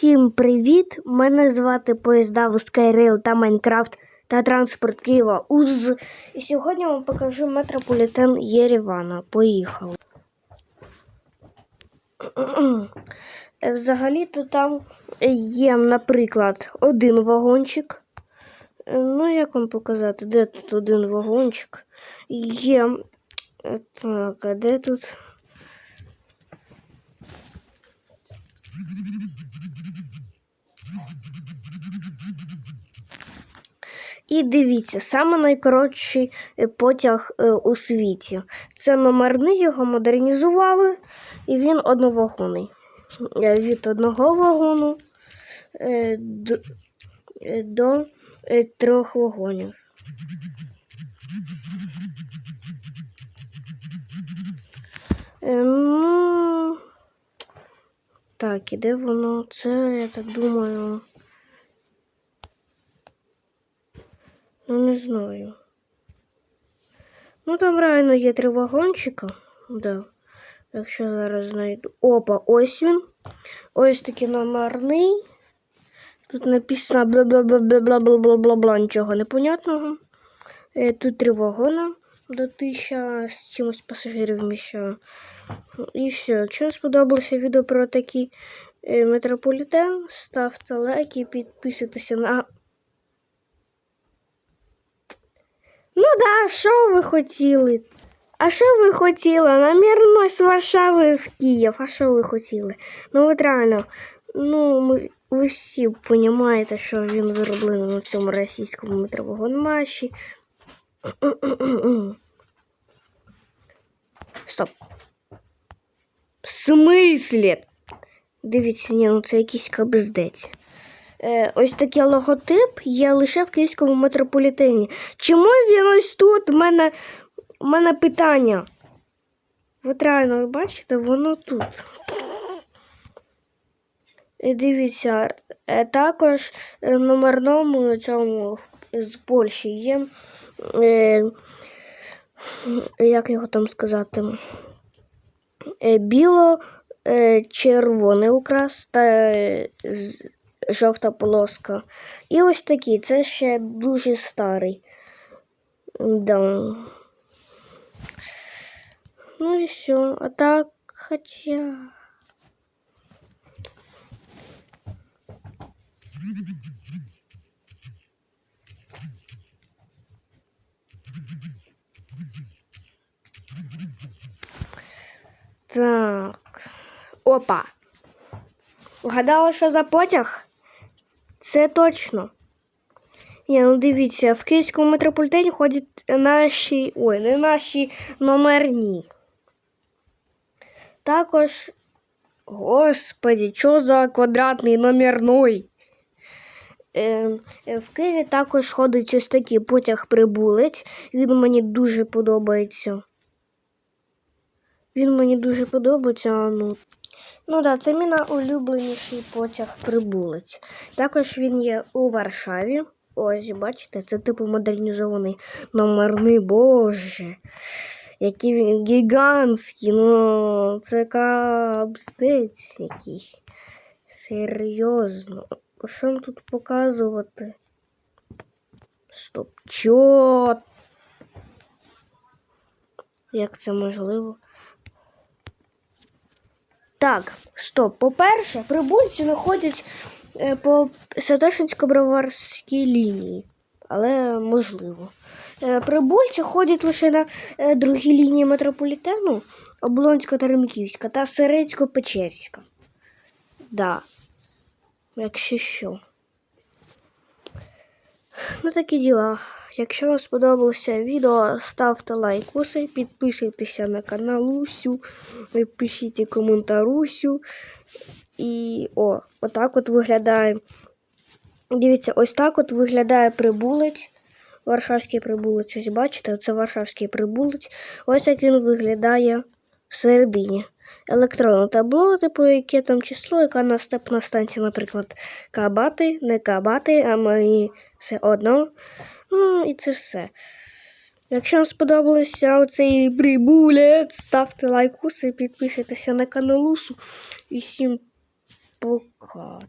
Всім привіт! Мене звати Поїзда в Skyrail та Майнкрафт та транспорт Києва УЗ. І сьогодні вам покажу метрополітен Єревана. Поїхали. Е, Взагалі-то там є, наприклад, один вагончик. Е, Ну, як вам показати, де тут один вагончик? Є. е, Так, а де тут? І дивіться, саме найкоротший е, потяг е, у світі. Це номерний, його модернізували, і він одновагонний. Е, Від одного вагону до, до трьох вагонів. Ну, так, де воно? Це, я так думаю. Ну, не знаю. Ну, там реально є три вагончика. Да. Якщо зараз знайду. Опа, ось він. Ось такий номерний. Тут написано бла-бла-бла-бла-бла-бла-бла-бла, нічого непонятного. Е, Тут три вагона до тисяча з чимось пасажирів вміщає. І все. Якщо вам сподобалося відео про такий е, метрополітен, ставте лайки, підписуйтеся на Ну да, що ви хотіли? А що ви хотіли? Намірно з Варшави в Київ. А що ви хотіли? Ну от реально, ну ми, ви всі розумієте, що він вироблений на цьому російському метровагонмаші. Стоп. В смислі? Дивіться, ні, ну це якийсь кабздець. Е, ось такий логотип є лише в київському метрополітені. Чому він ось тут? У мене, у мене питання. От реально, ви бачите, воно тут. Дивіться, е, також е, номерному цьому з Польщі є. Як його там сказати? Біло-червоний украс та жовта полоска. І ось такий, це ще дуже старий. Да. Ну і все. А так, хоча. Так. Опа. Вгадала, що за потяг? Це точно. Ні, ну дивіться, в київському метрополітені ходять наші. Ой, не наші номерні. Також. Господі, що за квадратний номерной? Е, е, в Києві також ходить ось такий потяг прибулець. Він мені дуже подобається. Він мені дуже подобається. а Ну, Ну так, це мій найулюбленіший потяг прибулець. Також він є у Варшаві. Ось, бачите, це типу модернізований номерний боже. Який він гігантський, ну це капздець якийсь. Серйозно. Що вам тут показувати? Стоп. Чо? Як це можливо? Так, стоп. По-перше, прибульці знаходять е, по Святошинсько-Броварській лінії, але можливо. Е, Прибульці ходять лише на е, другій лінії метрополітену Облонська та Серецько-Печерська. Да. Якщо що. Ну, такі діла. Якщо вам сподобалося відео, ставте лайкуси, підписуйтеся на канал Усю, пишіть коментарусю. І о, отак от виглядає. Дивіться, ось так от виглядає прибулець. Варшавський прибулець. Ось бачите, це Варшавський прибулець. Ось як він виглядає всередині. Електронне табло, типу, яке там число, яка наступна станція, наприклад, кабати, не кабати, а мені все одно. Ну, і це все. Якщо вам сподобався цей прибулець, ставте лайкуси, підписуйтеся на канал Усу. І всім пока.